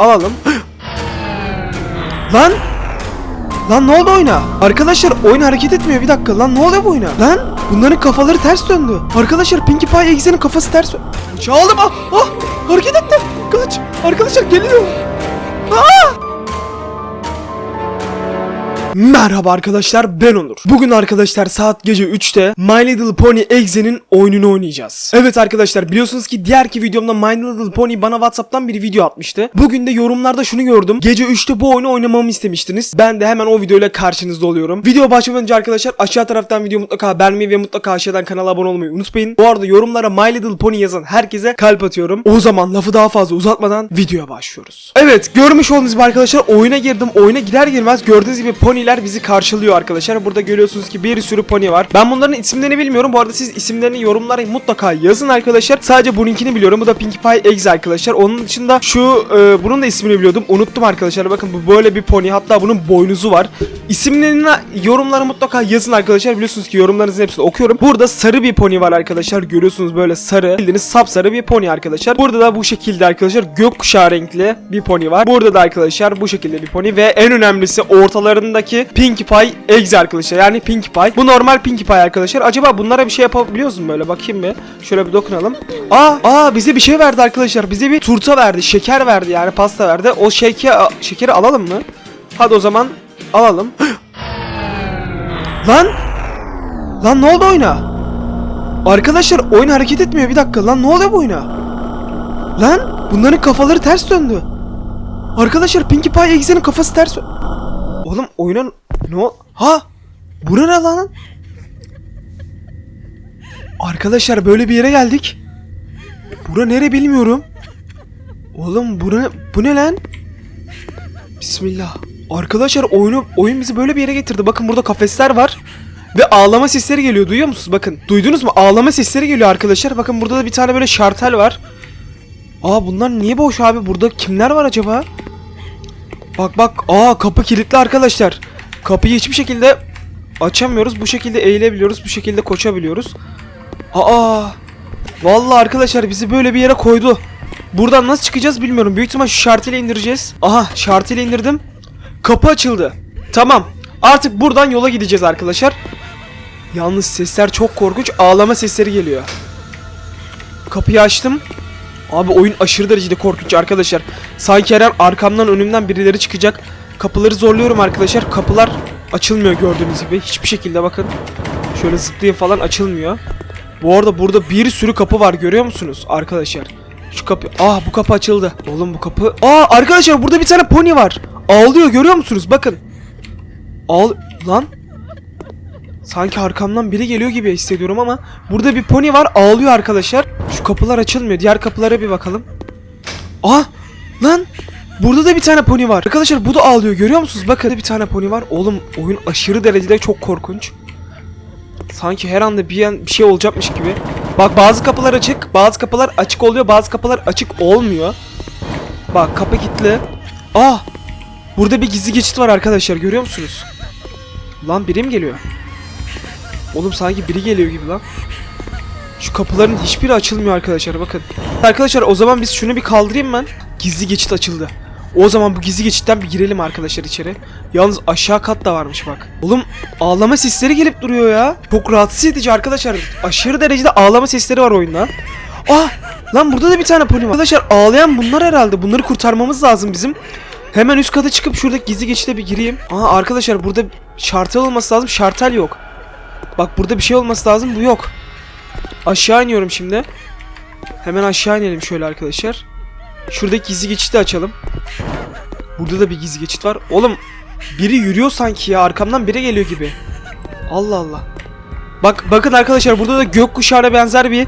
Alalım. Lan! Lan ne oldu oyuna? Arkadaşlar oyun hareket etmiyor bir dakika lan ne oluyor bu oyuna? Lan bunların kafaları ters döndü. Arkadaşlar Pinkie Pie Exe'nin kafası ters döndü. Çaldım ah, ah hareket etti. Kaç. Arkadaşlar geliyor. Aa! Merhaba arkadaşlar ben Onur. Bugün arkadaşlar saat gece 3'te My Little Pony Exe'nin oyununu oynayacağız. Evet arkadaşlar biliyorsunuz ki diğerki videomda My Little Pony bana Whatsapp'tan bir video atmıştı. Bugün de yorumlarda şunu gördüm. Gece 3'te bu oyunu oynamamı istemiştiniz. Ben de hemen o videoyla karşınızda oluyorum. Video başlamadan önce arkadaşlar aşağı taraftan video mutlaka beğenmeyi ve mutlaka aşağıdan kanala abone olmayı unutmayın. Bu arada yorumlara My Little Pony yazan herkese kalp atıyorum. O zaman lafı daha fazla uzatmadan videoya başlıyoruz. Evet görmüş olduğunuz gibi arkadaşlar oyuna girdim. Oyuna girer girmez gördüğünüz gibi poniler bizi karşılıyor arkadaşlar. Burada görüyorsunuz ki bir sürü pony var. Ben bunların isimlerini bilmiyorum. Bu arada siz isimlerini yorumlara mutlaka yazın arkadaşlar. Sadece bununkini biliyorum. Bu da Pinkie Pie Eggs arkadaşlar. Onun dışında şu e, bunun da ismini biliyordum. Unuttum arkadaşlar. Bakın bu böyle bir pony. Hatta bunun boynuzu var. İsimlerini yorumlara mutlaka yazın arkadaşlar. Biliyorsunuz ki yorumlarınızın hepsini okuyorum. Burada sarı bir pony var arkadaşlar. Görüyorsunuz böyle sarı. Bildiğiniz sapsarı bir pony arkadaşlar. Burada da bu şekilde arkadaşlar gökkuşağı renkli bir pony var. Burada da arkadaşlar bu şekilde bir pony ve en önemlisi ortalarındaki Pinkie Pie Eggs arkadaşlar. Yani Pinkie Pie. Bu normal Pinkie Pie arkadaşlar. Acaba bunlara bir şey yapabiliyoruz mu böyle? Bakayım bir. Şöyle bir dokunalım. Aa, aa bize bir şey verdi arkadaşlar. Bize bir turta verdi. Şeker verdi yani pasta verdi. O şeker şekeri alalım mı? Hadi o zaman alalım. Lan! Lan ne oldu oyuna? Arkadaşlar oyun hareket etmiyor bir dakika lan ne oluyor bu oyuna? Lan bunların kafaları ters döndü. Arkadaşlar Pinkie Pie Exe'nin kafası ters dö- Oğlum oyuna ne o- Ha! Bu ne lan? Arkadaşlar böyle bir yere geldik. Bura nere bilmiyorum. Oğlum bu ne, bu ne lan? Bismillah. Arkadaşlar oyunu oyun bizi böyle bir yere getirdi. Bakın burada kafesler var. Ve ağlama sesleri geliyor. Duyuyor musunuz? Bakın. Duydunuz mu? Ağlama sesleri geliyor arkadaşlar. Bakın burada da bir tane böyle şartel var. Aa bunlar niye boş abi? Burada kimler var acaba? Bak bak. Aa kapı kilitli arkadaşlar. Kapıyı hiçbir şekilde açamıyoruz. Bu şekilde eğilebiliyoruz. Bu şekilde koşabiliyoruz. Aa. Vallahi arkadaşlar bizi böyle bir yere koydu. Buradan nasıl çıkacağız bilmiyorum. Büyük ihtimal şu şartıyla indireceğiz. Aha şartıyla indirdim. Kapı açıldı. Tamam. Artık buradan yola gideceğiz arkadaşlar. Yalnız sesler çok korkunç. Ağlama sesleri geliyor. Kapıyı açtım. Abi oyun aşırı derecede korkunç arkadaşlar. Sanki her an arkamdan önümden birileri çıkacak. Kapıları zorluyorum arkadaşlar. Kapılar açılmıyor gördüğünüz gibi. Hiçbir şekilde bakın. Şöyle zıplayıp falan açılmıyor. Bu arada burada bir sürü kapı var görüyor musunuz arkadaşlar? Şu kapı. Ah bu kapı açıldı. Oğlum bu kapı. Aa arkadaşlar burada bir tane pony var. Ağlıyor görüyor musunuz? Bakın. Ağl lan. Sanki arkamdan biri geliyor gibi hissediyorum ama burada bir pony var ağlıyor arkadaşlar. Şu kapılar açılmıyor. Diğer kapılara bir bakalım. Ah lan Burada da bir tane pony var. Arkadaşlar bu da ağlıyor görüyor musunuz? Bakın bir tane pony var. Oğlum oyun aşırı derecede çok korkunç. Sanki her anda bir, an, bir şey olacakmış gibi. Bak bazı kapılar açık, bazı kapılar açık oluyor, bazı kapılar açık olmuyor. Bak kapı kilitli. Ah! Burada bir gizli geçit var arkadaşlar görüyor musunuz? Lan biri mi geliyor? Oğlum sanki biri geliyor gibi lan. Şu kapıların hiçbiri açılmıyor arkadaşlar bakın. Arkadaşlar o zaman biz şunu bir kaldırayım ben. Gizli geçit açıldı. O zaman bu gizli geçitten bir girelim arkadaşlar içeri. Yalnız aşağı kat da varmış bak. Oğlum ağlama sesleri gelip duruyor ya. Çok rahatsız edici arkadaşlar. Aşırı derecede ağlama sesleri var oyunda. Ah! Lan burada da bir tane pony var. Arkadaşlar ağlayan bunlar herhalde. Bunları kurtarmamız lazım bizim. Hemen üst kata çıkıp şuradaki gizli geçite bir gireyim. Aa arkadaşlar burada şartel olması lazım. Şartel yok. Bak burada bir şey olması lazım. Bu yok. Aşağı iniyorum şimdi. Hemen aşağı inelim şöyle arkadaşlar. Şuradaki gizli geçiti açalım. Burada da bir gizli geçit var. Oğlum biri yürüyor sanki ya. Arkamdan biri geliyor gibi. Allah Allah. Bak bakın arkadaşlar burada da gökkuşağına benzer bir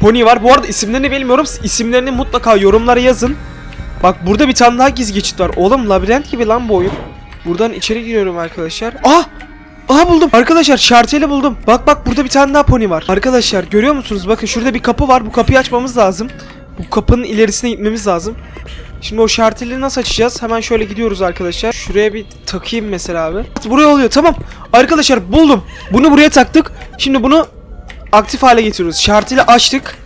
pony var. Bu arada isimlerini bilmiyorum. İsimlerini mutlaka yorumlara yazın. Bak burada bir tane daha gizli geçit var. Oğlum labirent gibi lan bu oyun. Buradan içeri giriyorum arkadaşlar. Ah! Aha buldum. Arkadaşlar şarteli buldum. Bak bak burada bir tane daha pony var. Arkadaşlar görüyor musunuz? Bakın şurada bir kapı var. Bu kapıyı açmamız lazım. Bu kapının ilerisine gitmemiz lazım. Şimdi o şarteli nasıl açacağız? Hemen şöyle gidiyoruz arkadaşlar. Şuraya bir takayım mesela abi. Buraya oluyor. Tamam. Arkadaşlar buldum. Bunu buraya taktık. Şimdi bunu aktif hale getiriyoruz. Şarteli açtık.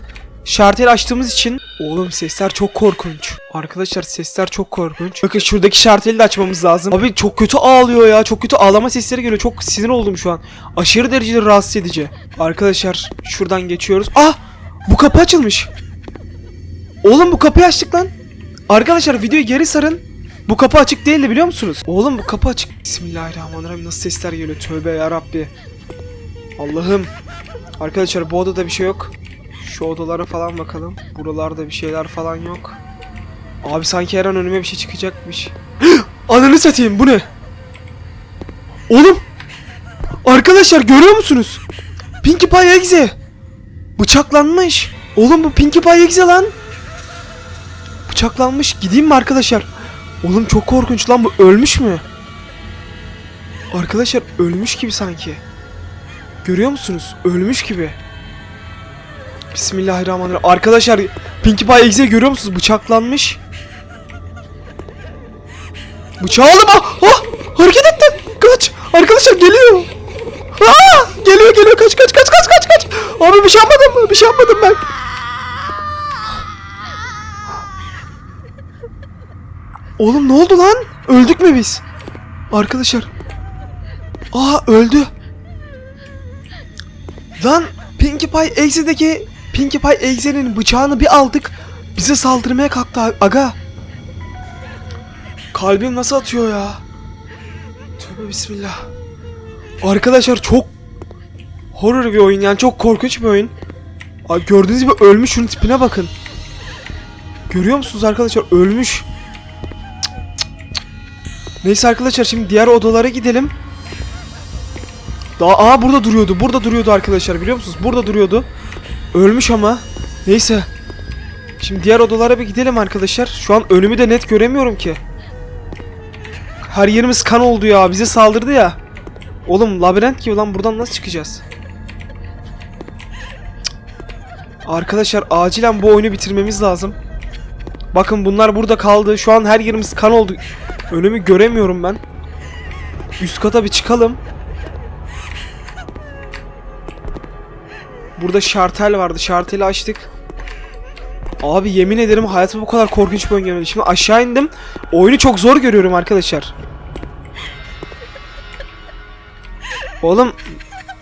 Şartel açtığımız için oğlum sesler çok korkunç. Arkadaşlar sesler çok korkunç. Bakın şuradaki şarteli de açmamız lazım. Abi çok kötü ağlıyor ya. Çok kötü ağlama sesleri geliyor. Çok sinir oldum şu an. Aşırı derecede rahatsız edici. Arkadaşlar şuradan geçiyoruz. Ah! Bu kapı açılmış. Oğlum bu kapıyı açtık lan. Arkadaşlar videoyu geri sarın. Bu kapı açık değildi biliyor musunuz? Oğlum bu kapı açık. Bismillahirrahmanirrahim. Nasıl sesler geliyor? Tövbe yarabbi. Allah'ım. Arkadaşlar bu odada bir şey yok. Şu odalara falan bakalım. Buralarda bir şeyler falan yok. Abi sanki her an önüme bir şey çıkacakmış. Ananı satayım bu ne? Oğlum. Arkadaşlar görüyor musunuz? Pinkie Pie Exe. Bıçaklanmış. Oğlum bu Pinkie Pie Exe lan. Bıçaklanmış. Gideyim mi arkadaşlar? Oğlum çok korkunç lan bu ölmüş mü? Arkadaşlar ölmüş gibi sanki. Görüyor musunuz? Ölmüş gibi. Bismillahirrahmanirrahim. Arkadaşlar Pinkie Pie Exe görüyor musunuz? Bıçaklanmış. Bıçağı aldım. Ah, ah, hareket etti. Kaç. Arkadaşlar geliyor. Aa, geliyor geliyor. Kaç kaç kaç kaç kaç kaç. Abi bir şey yapmadım? Bir şey yapmadım ben. Oğlum ne oldu lan? Öldük mü biz? Arkadaşlar. Aa öldü. Lan Pinkie Pie Exe'deki Pinkie Pie Exe'nin bıçağını bir aldık. Bize saldırmaya kalktı aga. Kalbim nasıl atıyor ya? Tövbe bismillah. Arkadaşlar çok horror bir oyun yani çok korkunç bir oyun. Aa, gördüğünüz gibi ölmüş şunun tipine bakın. Görüyor musunuz arkadaşlar ölmüş. Neyse arkadaşlar şimdi diğer odalara gidelim. Daha aa burada duruyordu. Burada duruyordu arkadaşlar biliyor musunuz? Burada duruyordu. Ölmüş ama. Neyse. Şimdi diğer odalara bir gidelim arkadaşlar. Şu an önümü de net göremiyorum ki. Her yerimiz kan oldu ya. Bize saldırdı ya. Oğlum labirent gibi lan buradan nasıl çıkacağız? Arkadaşlar acilen bu oyunu bitirmemiz lazım. Bakın bunlar burada kaldı. Şu an her yerimiz kan oldu. Önümü göremiyorum ben. Üst kata bir çıkalım. Burada şartel vardı. Şarteli açtık. Abi yemin ederim hayatımda bu kadar korkunç bir oyun görmedim. Şimdi aşağı indim. Oyunu çok zor görüyorum arkadaşlar. Oğlum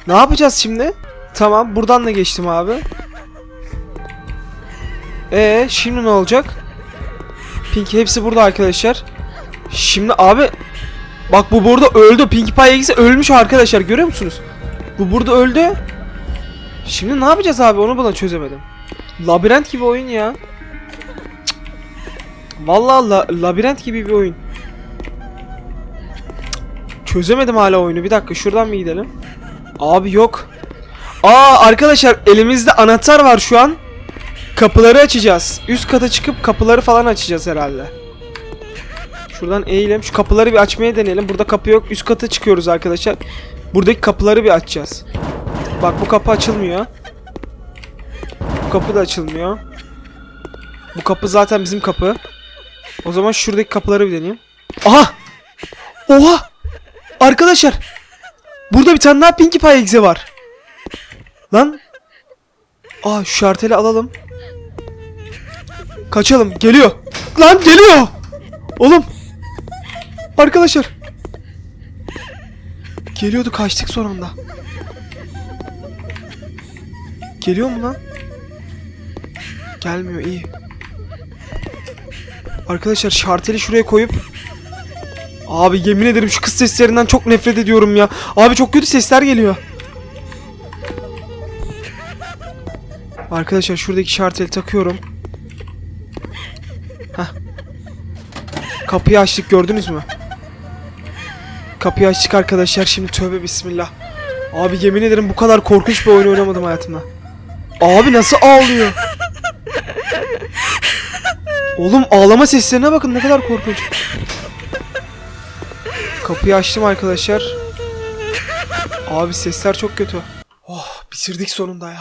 ne yapacağız şimdi? Tamam buradan da geçtim abi. Ee şimdi ne olacak? Pinky hepsi burada arkadaşlar. Şimdi abi bak bu burada öldü. Pinkie Pie ikisi ölmüş arkadaşlar görüyor musunuz? Bu burada öldü. Şimdi ne yapacağız abi onu bana çözemedim. Labirent gibi oyun ya. Vallahi la- labirent gibi bir oyun. Çözemedim hala oyunu. Bir dakika şuradan bir gidelim. Abi yok. Aa arkadaşlar elimizde anahtar var şu an. Kapıları açacağız. Üst kata çıkıp kapıları falan açacağız herhalde. Şuradan eğilelim. Şu kapıları bir açmaya deneyelim. Burada kapı yok. Üst kata çıkıyoruz arkadaşlar. Buradaki kapıları bir açacağız. Bak bu kapı açılmıyor. Bu kapı da açılmıyor. Bu kapı zaten bizim kapı. O zaman şuradaki kapıları bir deneyeyim. Aha! Oha! Arkadaşlar! Burada bir tane daha Pinkie Pie egze var. Lan! Aa şu şarteli alalım. Kaçalım. Geliyor. Lan geliyor! Oğlum! Arkadaşlar! Geliyordu kaçtık son anda. Geliyor mu lan? Gelmiyor iyi. Arkadaşlar şarteli şuraya koyup Abi yemin ederim şu kız seslerinden çok nefret ediyorum ya. Abi çok kötü sesler geliyor. Arkadaşlar şuradaki şarteli takıyorum. Heh. Kapıyı açtık gördünüz mü? Kapıyı açtık arkadaşlar şimdi tövbe bismillah. Abi yemin ederim bu kadar korkunç bir oyun oynamadım hayatımda. Abi nasıl ağlıyor? Oğlum ağlama seslerine bakın ne kadar korkunç. Kapıyı açtım arkadaşlar. Abi sesler çok kötü. Oh bitirdik sonunda ya.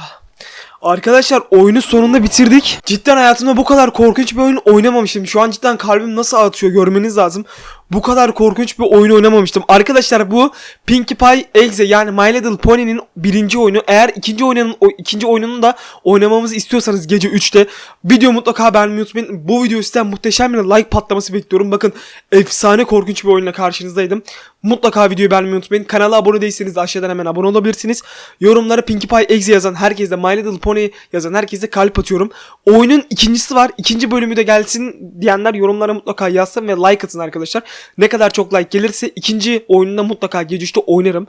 Arkadaşlar oyunu sonunda bitirdik. Cidden hayatımda bu kadar korkunç bir oyun oynamamıştım. Şu an cidden kalbim nasıl atıyor görmeniz lazım. Bu kadar korkunç bir oyun oynamamıştım. Arkadaşlar bu Pinkie Pie Exe yani My Little Pony'nin birinci oyunu. Eğer ikinci oyunun ikinci oyununu da oynamamızı istiyorsanız gece 3'te video mutlaka beğenmeyi unutmayın. Bu video sizden muhteşem bir like patlaması bekliyorum. Bakın efsane korkunç bir oyunla karşınızdaydım. Mutlaka videoyu beğenmeyi unutmayın. Kanala abone değilseniz de aşağıdan hemen abone olabilirsiniz. Yorumlara Pinkie Pie Exe yazan herkese My Little Pony yazan herkese kalp atıyorum. Oyunun ikincisi var. İkinci bölümü de gelsin diyenler yorumlara mutlaka yazsın ve like atın arkadaşlar. Ne kadar çok like gelirse ikinci oyununda mutlaka gece 3'te oynarım.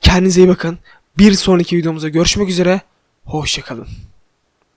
Kendinize iyi bakın. Bir sonraki videomuzda görüşmek üzere. Hoşçakalın.